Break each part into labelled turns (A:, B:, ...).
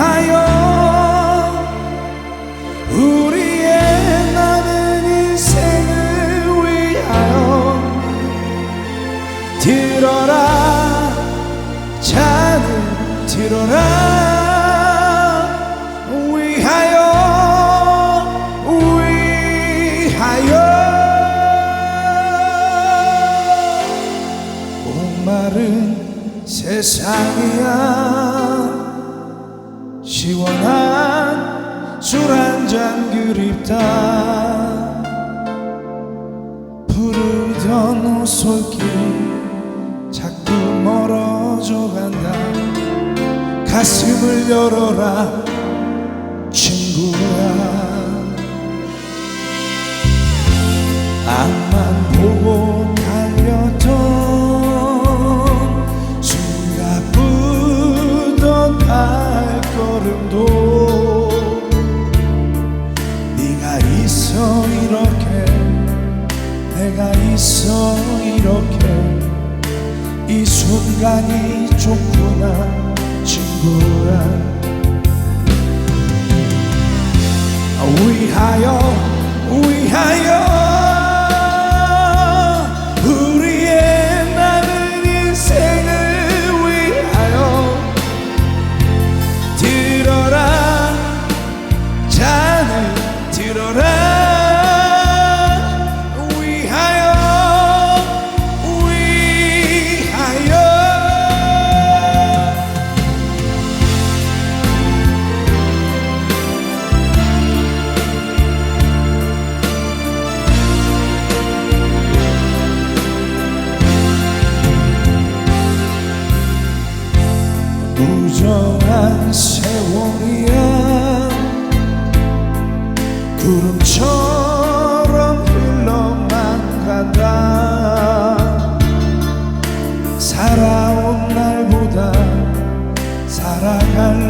A: 위하여 우리의 남은 인생을 위하여 들어라 자는 들어라. 위하여 위하여. 목마른 세상이야 시원한 술 한 잔 그립다. 푸르던 오솔길 자꾸 멀어져 간다. 가슴을 열어라 친구야 이렇게 내가 있어 이렇게 이 순간이 좋구나 친구야. 위하여 위하여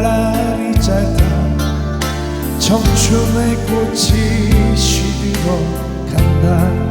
A: 날이 짧다 청춘의 꽃이 시들어 간다